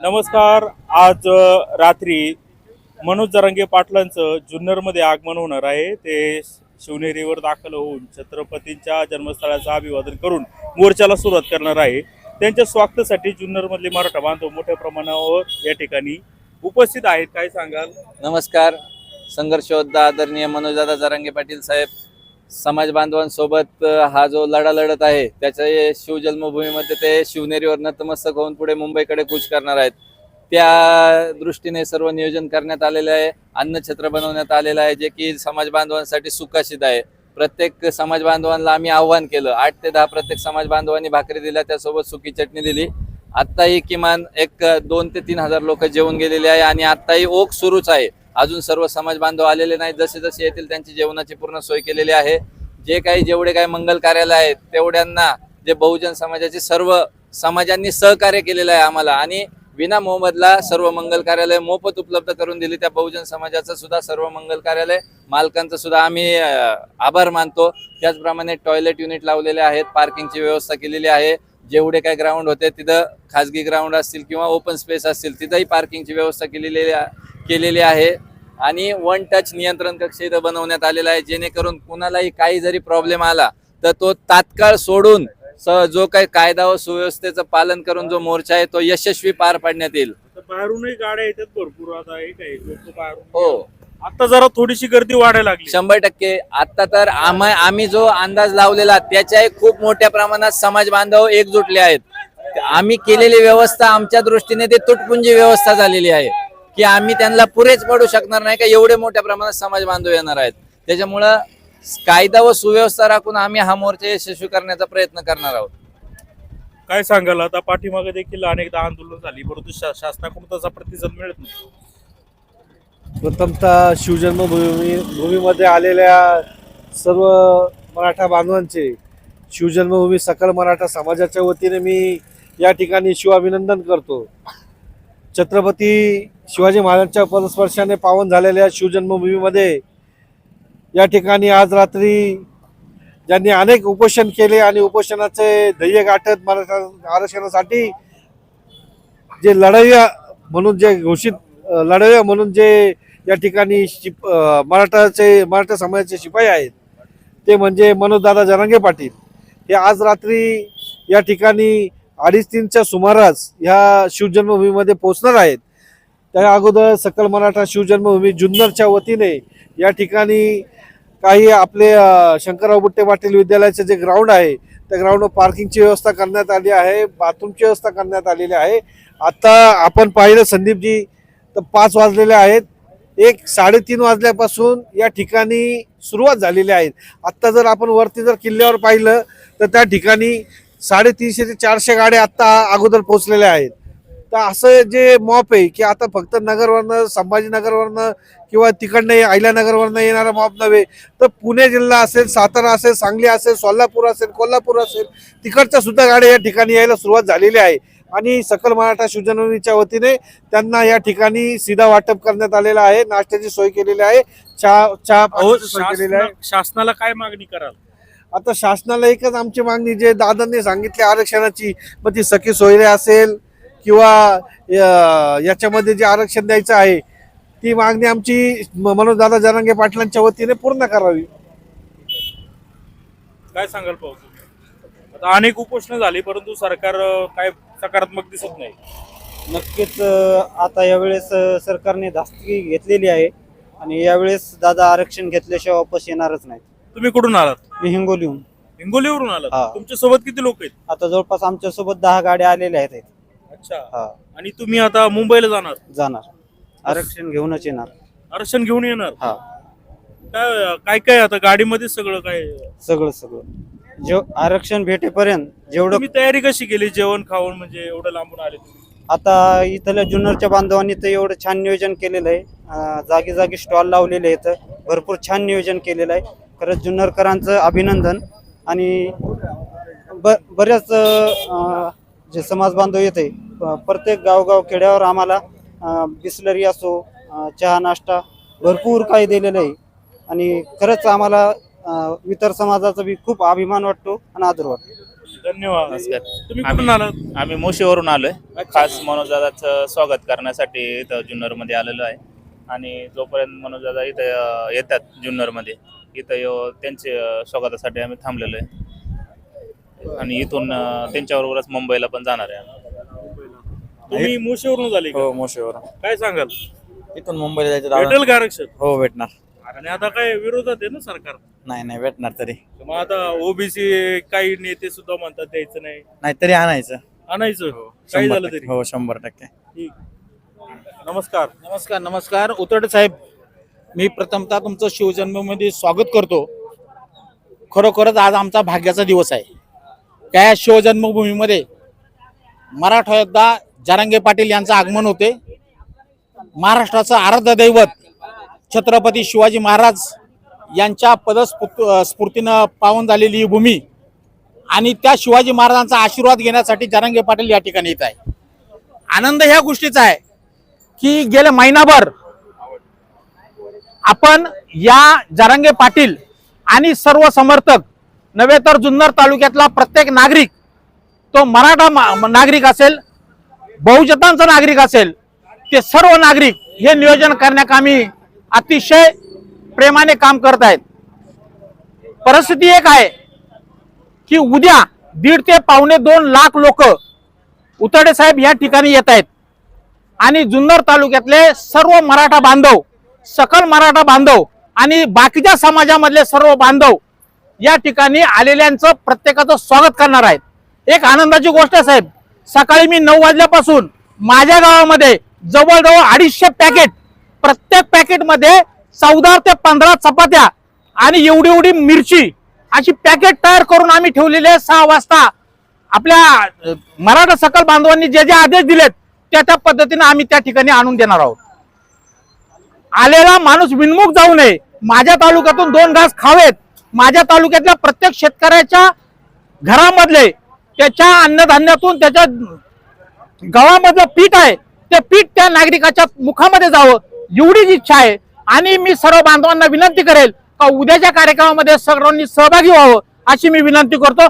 नमस्कार आज रात्री मनोज जरांगे पाटलांचं जुन्नरमध्ये आगमन होणार आहे. ते शिवनेरीवर दाखल होऊन छत्रपतींच्या जन्मस्थळाचं अभिवादन करून मोर्चाला सुरुवात करणार आहे. त्यांच्या स्वागतासाठी जुन्नरमधले मराठा बांधव मोठ्या प्रमाणावर या ठिकाणी उपस्थित आहेत. काय सांगाल? नमस्कार. संघर्षयोद्धा आदरणीय मनोजदादा जरांगे पाटील साहेब समाज बांधवांसोबत हा जो लढा लढत आहे त्याच्या शिवजन्मभूमीमध्ये ते शिवनेरीवर नतमस्तक होऊन पुढे मुंबईकडे कूच करणार आहेत. त्या दृष्टीने सर्व नियोजन करण्यात आलेलं आहे अन्नछत्र बनवण्यात आलेलं आहे जे की समाज बांधवांसाठी सुखाशित आहे. प्रत्येक समाज बांधवांना आम्ही आव्हान केलं. आठ ते दहा प्रत्येक समाज बांधवांनी भाकरी दिल्या त्यासोबत सुकी चटणी दिली. आत्ताही किमान एक दोन ते तीन हजार लोक जेवून गेलेले आहे आणि आत्ताही ओघ सुरूच आहे. अजून सर्व समाज बांधव आलेले नाही जसे जसे येतील त्यांची जेवणाची पूर्ण सोय केलेली आहे. जे काही जेवढे काही मंगल कार्यालय आहेत तेवढ्यांना जे बहुजन समाजाचे सर्व समाजांनी सहकार्य केलेलं आहे आम्हाला. आणि विना मोहम्मदला सर्व मंगल कार्यालय मोफत उपलब्ध करून दिली. त्या बहुजन समाजाचं सुद्धा सर्व मंगल कार्यालय मालकांचं सुद्धा आम्ही आभार मानतो. त्याचप्रमाणे टॉयलेट युनिट लावलेले आहेत. पार्किंगची व्यवस्था केलेली आहे. जेवढे काही ग्राउंड होते तिथं खाजगी ग्राउंड असतील किंवा ओपन स्पेस असतील तिथंही पार्किंगची व्यवस्था केलेली केलेली आहे. आणि वन टच नियंत्रण कक्ष इथं बनवण्यात आलेला आहे. जेणेकरून कुणालाही काही जरी प्रॉब्लेम आला तर तो तात्काळ सोडून जो काही कायदा व सुव्यवस्थेचं पालन करून जो मोर्चा आहे तो यशस्वी पार पाडण्यात येईल. बाहेरूनही गाड्या येतात भरपूर. आता बाहेरून हो. आता जरा थोडीशी गर्दी वाढायला लागली. शंभर टक्के. आता तर आम्हा आम्ही जो अंदाज लावलेला त्याच्याही खूप मोठ्या प्रमाणात समाज बांधव एकजुटले आहेत. आम्ही केलेली व्यवस्था आमच्या दृष्टीने ते तुटपुंजी व्यवस्था झालेली आहे. की आम्ही त्यांना पुरेच पडू शकणार नाही का? एवढे मोठ्या प्रमाणात समाज बांधव येणार आहेत. त्याच्यामुळं कायदा व सुव्यवस्था राखून आम्ही हा मोर्चा यशस्वी करण्याचा प्रयत्न करणार आहोत. काय सांगाल? आता पाठीमागे देखील अनेकदा आंदोलन झाली परंतु शा- शासनाकडून तसा प्रतिसाद मिळत नाही. प्रथमतः शिवजन्मभूमी भूमीमध्ये आलेल्या सर्व मराठा बांधवांचे शिवजन्मभूमी सकल मराठा समाजाच्या वतीने मी या ठिकाणी शिवाभिनंदन करतो. छत्रपती शिवाजी महाराजांच्या पदस्पर्शाने पावन झालेल्या शिवजन्मभूमीमध्ये या ठिकाणी आज रात्री ज्यांनी अनेक उपोषण केले आणि उपोषणाचे ध्येय गाठत मराठा आरक्षणासाठी जे लढाई म्हणून जे घोषित अ, म्हणून जे या ठिकाणी शिप मराठाचे मराठा समाजाचे शिपाई आहेत ते म्हणजे मनोजदादा जरांगे पाटील. हे आज रात्री या ठिकाणी अडीच तीनच्या सुमारास ह्या शिवजन्मभूमीमध्ये पोहोचणार आहेत. त्या अगोदर सकल मराठा शिवजन्मभूमी जुन्नरच्या वतीने या ठिकाणी काही आपले शंकरराव बुट्टे पाटील विद्यालयाचे जे ग्राउंड आहे त्या ग्राउंडवर पार्किंगची व्यवस्था करण्यात आली आहे बाथरूमची व्यवस्था करण्यात आलेली आहे. आत्ता आपण पाहिलं संदीपजी तर पाच वाजलेले आहेत. एक साडेतीन वाजल्यापासून या ठिकाणी सुरुवात झालेली आहे. आत्ता जर आपण वरती जर किल्ल्यावर पाहिलं तर त्या ठिकाणी साडेतीनशे ते चारशे गाड्या आत्ता अगोदर पोहोचलेल्या आहेत. तर असं जे मॉप आहे की आता फक्त नगरवरनं संभाजीनगरवरनं किंवा तिकडनं अहिल्यानगरवरनं येणारा मॉप नव्हे तर पुणे जिल्हा असेल सातारा असेल सांगली असेल सोलापूर असेल कोल्हापूर असेल तिकडच्या सुद्धा गाड्या या ठिकाणी यायला सुरुवात झालेली आहे. आणि सकल मराठा शिवजन्मभूमीच्या वतीने त्यांना या ठिकाणी सीधा वाटप करण्यात आलेलं आहे. नाश्त्याची सोय केलेली आहे. चहा चहा केलेली आहे. शासना- शासनाला काय मागणी कराल? आता शासनाला एकच आमची मागणी जे दादांनी सांगितली आरक्षणाची मग ती सखी सोयरे असेल किंवा याच्यामध्ये जे आरक्षण द्यायचं आहे ती मागणी आमची मनोजदादा जरांगे पाटलांच्या वतीने पूर्ण करावी. काय सांगाल पाहू? आता अनेक उपोषण झाली परंतु सरकार काय सकारात्मक दिसत नाही. नक्कीच आता यावेळेस सरकारने धास्ती घेतलेली आहे आणि यावेळेस दादा आरक्षण घेतल्याशिवाय वापस येणारच नाहीत. तुम्ही कुठून आलात? मी हिंगोलीहून. हिंगोलीवरून आलात? हा. तुमच्यासोबत किती लोक आहेत? आता जवळपास आमच्यासोबत दहा गाड्या आलेल्या आहेत. अच्छा. हा. आणि तुम्ही आता मुंबईला जाणार? जाणार. आरक्षण घेऊनच येणार. आरक्षण घेऊन येणार? हा. काय काय काय आता गाडीमध्ये सगळं काय? सगळं सगळं. जेव आरक्षण भेटेपर्यंत जेवढं तुम्ही तयारी कशी केली? जेवण खाऊन म्हणजे एवढं लांबून आले तुम्ही? आता इथल्या जुन्नरच्या बांधवांनी तर एवढं छान नियोजन केलेलं आहे. अं, जागी जागी स्टॉल लावलेले आहेत. भरपूर छान नियोजन केलेलं आहे. खरंच जुन्नरकरांचं अभिनंदन. आणि ब बऱ्याच जे समाज बांधव येते प्रत्येक गावगाव खेड्यावर आम्हाला बिस्लरी असो चहा नाश्ता भरपूर काही दिलेलं आहे. आणि खरंच आम्हाला इतर समाजाचा बी खूप अभिमान वाटतो आणि आदर वाटतो. धन्यवाद. नमस्कार. तुम्ही कुठून आलात? आम्ही मोशीवरून आलोय. खास मनोजदादाचं स्वागत करण्यासाठी इथं जुन्नरमध्ये आलेलो आहे. आणि जोपर्यंत मनोजदादा इथं येतात जुन्नरमध्ये इथं येऊ- त्यांचे स्वागतासाठी आम्ही थांबलेलो आहे. आणि इथून त्यांच्याबरोबरच मुंबईला पण जाणार आहे तुम्ही मुशीवरून झाले का? हो मोशेवर काय सांगाल? इथून मुंबईला जायचं भेटेल का आरक्षण? हो भेटणार. आणि आता काय विरोधात आहे ना सरकार? नाही नाही भेटणार तरी. मग आता ओबीसी काही नेते सुद्धा म्हणतात द्यायचं नाही. नाही तरी आणायचं. आणायचं? काही शंभर झालं टक्के. तरी? हो शंभर टक्के. ठीक. नमस्कार. नमस्कार नमस्कार. उतरडे साहेब मी प्रथमतः तुमचं शिवजन्ममध्ये स्वागत करतो. खरोखरच आज आमचा भाग्याचा दिवस आहे. त्या शिवजन्मभूमीमध्ये मराठा योद्धा जारांगे पाटील यांचं आगमन होते. महाराष्ट्राचं आराध्य दैवत छत्रपती शिवाजी महाराज यांच्या पदस्फूर्त स्फूर्तीनं पावन झालेली ही भूमी आणि त्या शिवाजी महाराजांचा आशीर्वाद घेण्यासाठी जारांगे पाटील या ठिकाणी येत आहे. आनंद ह्या गोष्टीचा आहे की गेल्या महिनाभर आपण या जरांगे पाटील आणि सर्व समर्थक नव्हे तर जुन्नर तालुक्यातला प्रत्येक नागरिक तो मराठा मा- नागरिक असेल बहुजतांचा नागरिक असेल ते सर्व नागरिक हे नियोजन करण्याकामी अतिशय प्रेमाने काम करत आहेत. परिस्थिती एक आहे की उद्या दीड ते पावणे दोन लाख लोक उतडे साहेब या ठिकाणी येत आहेत. आणि जुन्नर तालुक्यातले सर्व मराठा बांधव सकल मराठा बांधव आणि बाकीच्या समाजामधले सर्व बांधव या ठिकाणी आलेल्यांचं प्रत्येकाचं स्वागत करणार आहेत. एक आनंदाची गोष्ट आहे साहेब. सकाळी मी नऊ वाजल्यापासून माझ्या गावामध्ये जवळजवळ अडीचशे पॅकेट प्रत्येक पॅकेटमध्ये चौदा ते पंधरा चपात्या आणि एवढी एवढी मिरची अशी पॅकेट तयार करून आम्ही ठेवलेले आहे सहा वाजता. आपल्या मराठा सकल बांधवांनी जे जे आदेश दिलेत त्या त्या पद्धतीने आम्ही त्या ठिकाणी आणून देणार आहोत. आलेला माणूस विनमुख जाऊ नये. माझ्या तालुक्यातून दोन घास खावेत. माझ्या तालुक्यातल्या प्रत्येक शेतकऱ्याच्या घरामधले त्याच्या अन्नधान्यातून त्याच्या गावामधलं पीठ आहे ते पीठ त्या नागरिकाच्या मुखामध्ये जावं एवढीच इच्छा आहे. आणि मी सर्व बांधवांना विनंती करेल का उद्याच्या कार्यक्रमामध्ये सर्वांनी सहभागी व्हावं अशी मी विनंती करतो.